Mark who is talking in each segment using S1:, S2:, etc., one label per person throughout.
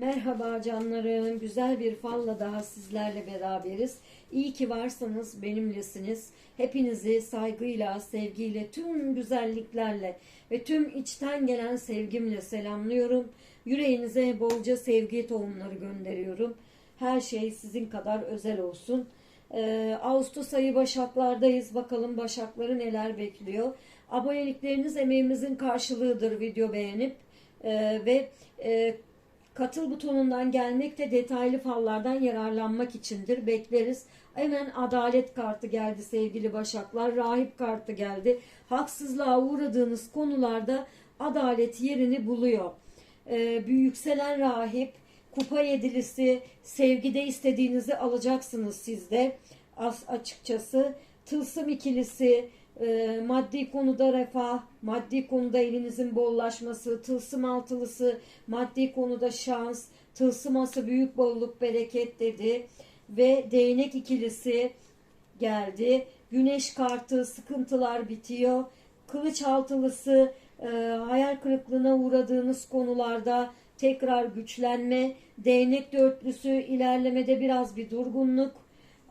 S1: Merhaba canlarım. Güzel bir falla daha sizlerle beraberiz. İyi ki varsınız, benimlesiniz. Hepinizi saygıyla, sevgiyle, tüm güzelliklerle ve tüm içten gelen sevgimle selamlıyorum. Yüreğinize bolca sevgi tohumları gönderiyorum. Her şey sizin kadar özel olsun. Ee, Ağustos ayı Başaklardayız. Bakalım Başakları neler bekliyor. Abonelikleriniz emeğimizin karşılığıdır video beğenip e, ve e, Katıl butonundan gelmekte detaylı fallardan yararlanmak içindir. Bekleriz. Hemen adalet kartı geldi sevgili başaklar. Rahip kartı geldi. Haksızlığa uğradığınız konularda adalet yerini buluyor. Ee, yükselen rahip, kupa yedilisi, sevgide istediğinizi alacaksınız siz de. As açıkçası tılsım ikilisi, e, maddi konuda refah, maddi konuda elinizin bollaşması, tılsım altılısı, maddi konuda şans, tılsıması büyük bolluk bereket dedi ve değnek ikilisi geldi. Güneş kartı sıkıntılar bitiyor. Kılıç altılısı e, hayal kırıklığına uğradığınız konularda tekrar güçlenme. Değnek dörtlüsü ilerlemede biraz bir durgunluk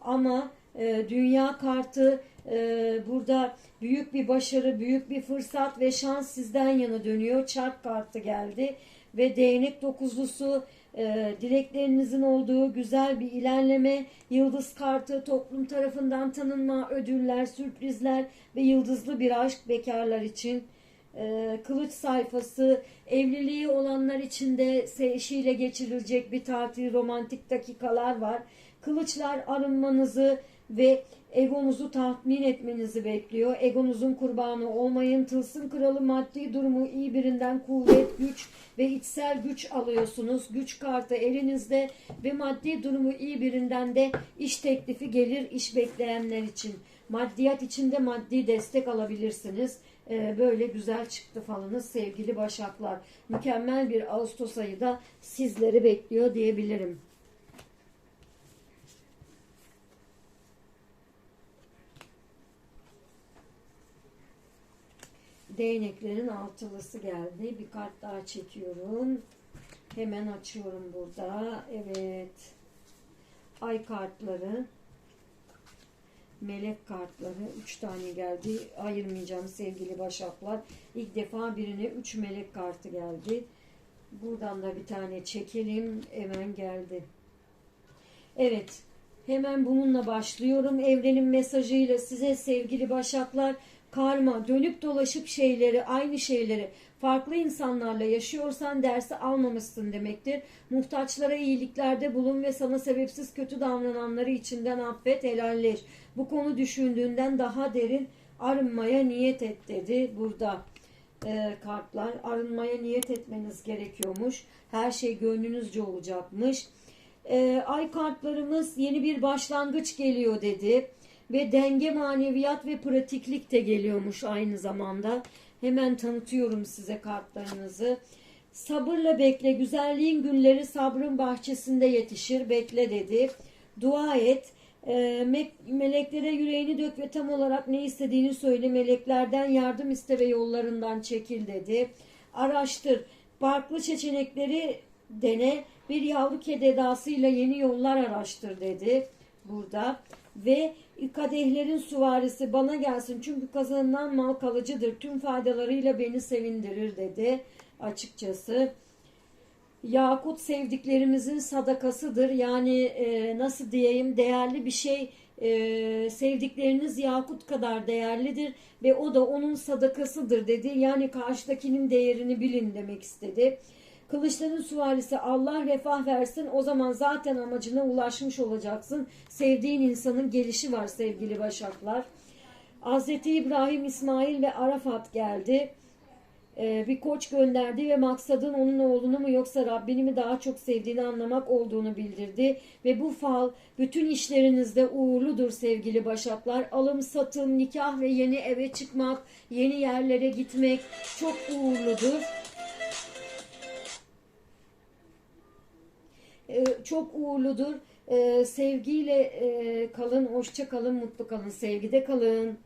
S1: ama e, dünya kartı burada büyük bir başarı, büyük bir fırsat ve şans sizden yana dönüyor. Çark kartı geldi ve değnek dokuzlusu e, dileklerinizin olduğu güzel bir ilerleme. Yıldız kartı toplum tarafından tanınma, ödüller, sürprizler ve yıldızlı bir aşk bekarlar için. E, kılıç sayfası, evliliği olanlar için de eşiyle geçirilecek bir tatil, romantik dakikalar var. Kılıçlar arınmanızı ve egonuzu tatmin etmenizi bekliyor. Egonuzun kurbanı olmayın. Tılsım kralı maddi durumu iyi birinden kuvvet, güç ve içsel güç alıyorsunuz. Güç kartı elinizde ve maddi durumu iyi birinden de iş teklifi gelir iş bekleyenler için. Maddiyat için de maddi destek alabilirsiniz. Ee, böyle güzel çıktı falınız sevgili başaklar. Mükemmel bir Ağustos ayı da sizleri bekliyor diyebilirim. Değneklerin altılısı geldi. Bir kart daha çekiyorum. Hemen açıyorum burada. Evet. Ay kartları. Melek kartları. Üç tane geldi. Ayırmayacağım sevgili başaklar. İlk defa birine üç melek kartı geldi. Buradan da bir tane çekelim. Hemen geldi. Evet. Hemen bununla başlıyorum. Evrenin mesajıyla size sevgili başaklar karma, dönüp dolaşıp şeyleri, aynı şeyleri farklı insanlarla yaşıyorsan dersi almamışsın demektir. Muhtaçlara iyiliklerde bulun ve sana sebepsiz kötü davrananları içinden affet, helalleş. Bu konu düşündüğünden daha derin arınmaya niyet et dedi burada e, kartlar. Arınmaya niyet etmeniz gerekiyormuş. Her şey gönlünüzce olacakmış. E, ay kartlarımız yeni bir başlangıç geliyor dedi ve denge maneviyat ve pratiklik de geliyormuş aynı zamanda. Hemen tanıtıyorum size kartlarınızı. Sabırla bekle, güzelliğin günleri sabrın bahçesinde yetişir, bekle dedi. Dua et, e, meleklere yüreğini dök ve tam olarak ne istediğini söyle, meleklerden yardım iste ve yollarından çekil dedi. Araştır, farklı seçenekleri dene, bir yavru kedi edasıyla yeni yollar araştır dedi burada ve kadehlerin suvarisi bana gelsin çünkü kazanılan mal kalıcıdır. Tüm faydalarıyla beni sevindirir dedi açıkçası. Yakut sevdiklerimizin sadakasıdır. Yani e, nasıl diyeyim değerli bir şey e, sevdikleriniz yakut kadar değerlidir ve o da onun sadakasıdır dedi. Yani karşıdakinin değerini bilin demek istedi. Kılıçların süvarisi Allah refah versin o zaman zaten amacına ulaşmış olacaksın. Sevdiğin insanın gelişi var sevgili başaklar. Hazreti İbrahim, İsmail ve Arafat geldi. Ee, bir koç gönderdi ve maksadın onun oğlunu mu yoksa Rabbini mi daha çok sevdiğini anlamak olduğunu bildirdi. Ve bu fal bütün işlerinizde uğurludur sevgili başaklar. Alım, satım, nikah ve yeni eve çıkmak, yeni yerlere gitmek çok uğurludur. Ee, çok uğurludur. Ee, sevgiyle e, kalın, hoşça kalın, mutlu kalın, sevgide kalın.